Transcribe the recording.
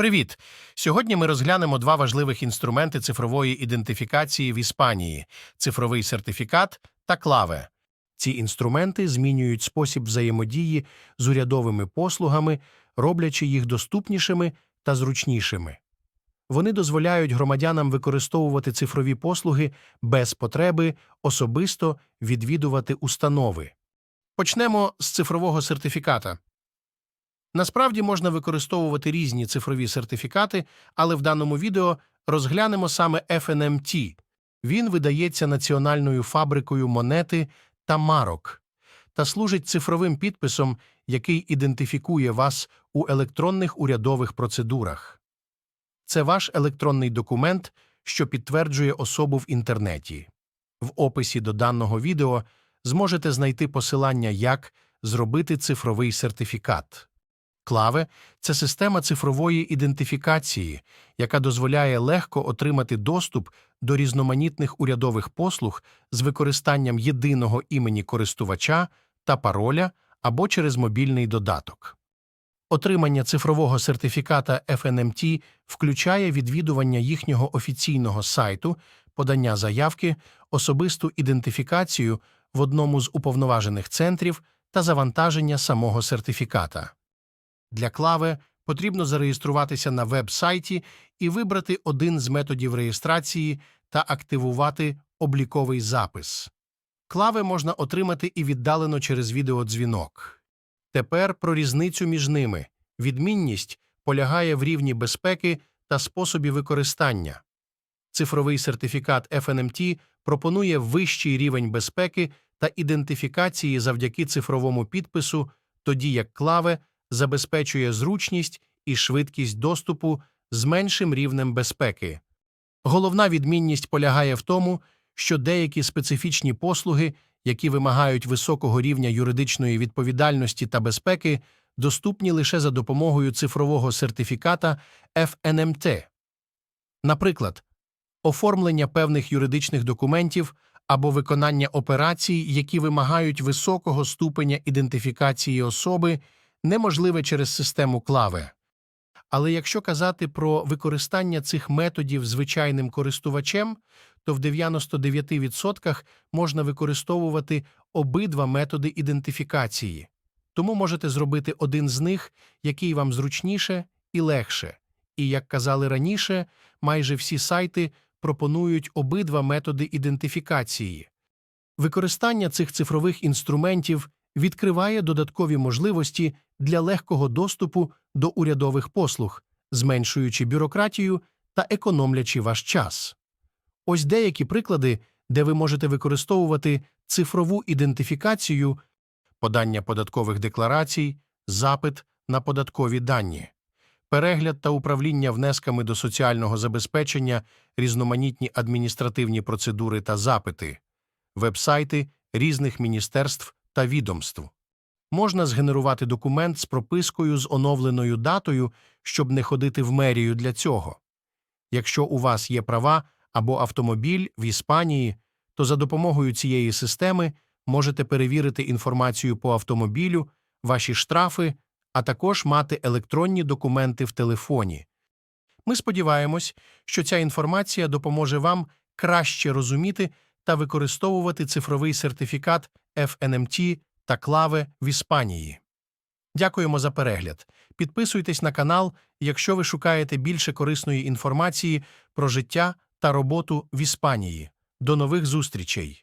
Привіт! Сьогодні ми розглянемо два важливих інструменти цифрової ідентифікації в Іспанії цифровий сертифікат та клаве. Ці інструменти змінюють спосіб взаємодії з урядовими послугами, роблячи їх доступнішими та зручнішими. Вони дозволяють громадянам використовувати цифрові послуги без потреби особисто відвідувати установи. Почнемо з цифрового сертифіката. Насправді можна використовувати різні цифрові сертифікати, але в даному відео розглянемо саме FNMT. Він видається національною фабрикою монети та марок та служить цифровим підписом, який ідентифікує вас у електронних урядових процедурах. Це ваш електронний документ, що підтверджує особу в інтернеті. В описі до даного відео зможете знайти посилання, як зробити цифровий сертифікат. Клаве це система цифрової ідентифікації, яка дозволяє легко отримати доступ до різноманітних урядових послуг з використанням єдиного імені користувача та пароля або через мобільний додаток. Отримання цифрового сертифіката FNMT включає відвідування їхнього офіційного сайту, подання заявки, особисту ідентифікацію в одному з уповноважених центрів та завантаження самого сертифіката. Для клави потрібно зареєструватися на веб-сайті і вибрати один з методів реєстрації та активувати обліковий запис. Клави можна отримати і віддалено через відеодзвінок. Тепер про різницю між ними. Відмінність полягає в рівні безпеки та способі використання. Цифровий сертифікат FNMT пропонує вищий рівень безпеки та ідентифікації завдяки цифровому підпису, тоді як клаве забезпечує зручність і швидкість доступу з меншим рівнем безпеки. Головна відмінність полягає в тому, що деякі специфічні послуги, які вимагають високого рівня юридичної відповідальності та безпеки, доступні лише за допомогою цифрового сертифіката FNMT. Наприклад, оформлення певних юридичних документів або виконання операцій, які вимагають високого ступеня ідентифікації особи, неможливе через систему клаве. Але якщо казати про використання цих методів звичайним користувачем, то в 99% можна використовувати обидва методи ідентифікації. Тому можете зробити один з них, який вам зручніше і легше. І, як казали раніше, майже всі сайти пропонують обидва методи ідентифікації. Використання цих цифрових інструментів відкриває додаткові можливості для легкого доступу до урядових послуг, зменшуючи бюрократію та економлячи ваш час. Ось деякі приклади, де ви можете використовувати цифрову ідентифікацію, подання податкових декларацій, запит на податкові дані, перегляд та управління внесками до соціального забезпечення, різноманітні адміністративні процедури та запити, вебсайти різних міністерств та відомств. Можна згенерувати документ з пропискою з оновленою датою, щоб не ходити в мерію для цього. Якщо у вас є права або автомобіль в Іспанії, то за допомогою цієї системи можете перевірити інформацію по автомобілю, ваші штрафи, а також мати електронні документи в телефоні. Ми сподіваємось, що ця інформація допоможе вам краще розуміти та використовувати цифровий сертифікат FNMT та клави в Іспанії. Дякуємо за перегляд. Підписуйтесь на канал, якщо ви шукаєте більше корисної інформації про життя та роботу в Іспанії. До нових зустрічей!